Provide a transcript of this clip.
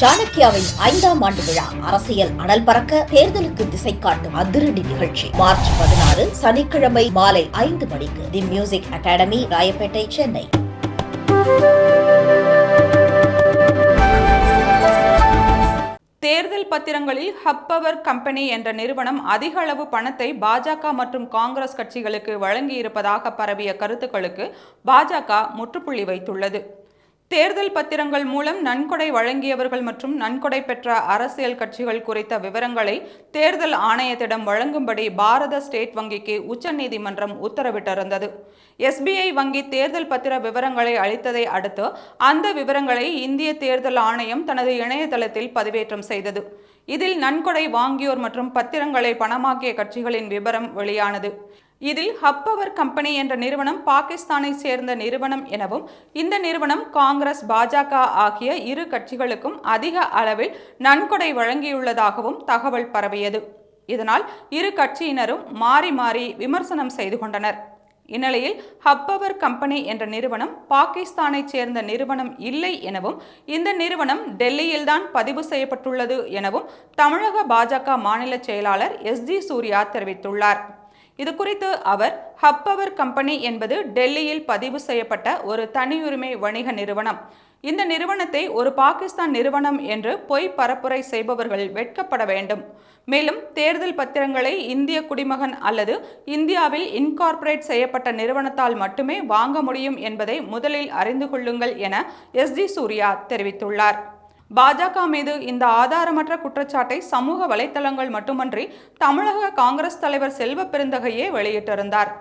சாணக்கியாவின் ஐந்தாம் ஆண்டு விழா அரசியல் அனல் பறக்க தேர்தலுக்கு திசை காட்டும் அதிரடி நிகழ்ச்சி. மார்ச் பதினாறு சனிக்கிழமை மாலை ஐந்து மணிக்கு the music academy Royapettah Chennai. தேர்தல் பத்திரங்களில் ஹப்பவர் கம்பெனி என்ற நிறுவனம் அதிக அளவு பணத்தை பாஜக மற்றும் காங்கிரஸ் கட்சிகளுக்கு வழங்கியிருப்பதாக பரவிய கருத்துக்களுக்கு பாஜக முற்றுப்புள்ளி வைத்துள்ளது. தேர்தல் பத்திரங்கள் மூலம் நன்கொடை வழங்கியவர்கள் மற்றும் நன்கொடை பெற்ற அரசியல் கட்சிகள் குறித்த விவரங்களை தேர்தல் ஆணையத்திடம் வழங்கும்படி பாரத ஸ்டேட் வங்கிக்கு உச்சநீதிமன்றம் உத்தரவிட்டிருந்தது. எஸ்பிஐ வங்கி தேர்தல் பத்திர விவரங்களை அளித்ததை அடுத்து அந்த விவரங்களை இந்திய தேர்தல் ஆணையம் தனது இணையதளத்தில் பதிவேற்றம் செய்தது. இதில் நன்கொடை வாங்கியோர் மற்றும் பத்திரங்களை பணமாக்கிய கட்சிகளின் விவரம் வெளியானது. இதில் ஹப்பவர் கம்பெனி என்ற நிறுவனம் பாகிஸ்தானை சேர்ந்த நிறுவனம் எனவும் இந்த நிறுவனம் காங்கிரஸ் பாஜக ஆகிய இரு கட்சிகளுக்கும் அதிக அளவில் நன்கொடை வழங்கியுள்ளதாகவும் தகவல் பரவியது. இதனால் இரு கட்சியினரும் மாறி மாறி விமர்சனம் செய்து கொண்டனர். இந்நிலையில் ஹப்பவர் கம்பெனி என்ற நிறுவனம் பாகிஸ்தானை சேர்ந்த நிறுவனம் இல்லை எனவும் இந்த நிறுவனம் டெல்லியில்தான் பதிவு செய்யப்பட்டுள்ளது எனவும் தமிழக பாஜக மாநில செயலாளர் எஸ் ஜி சூர்யா தெரிவித்துள்ளார். இது குறித்து அவர் ஹப்பவர் கம்பெனி என்பது டெல்லியில் பதிவு செய்யப்பட்ட ஒரு தனியுரிமை வணிக நிறுவனம். இந்த நிறுவனத்தை ஒரு பாகிஸ்தான் நிறுவனம் என்று பொய் பரப்புரை செய்பவர்கள் வெட்கப்பட வேண்டும். மேலும் தேர்தல் பத்திரங்களை இந்திய குடிமகன் அல்லது இந்தியாவில் இன்கார்ப்பரேட் செய்யப்பட்ட நிறுவனத்தால் மட்டுமே வாங்க முடியும் என்பதை முதலில் அறிந்து கொள்ளுங்கள் என எஸ். ஜி. சூர்யா தெரிவித்துள்ளார். பாஜக மீது இந்த ஆதாரமற்ற குற்றச்சாட்டை சமூக வலைத்தளங்கள் மட்டுமன்றி தமிழக காங்கிரஸ் தலைவர் செல்வ பெருந்தகையே வெளியிட்டிருந்தார்.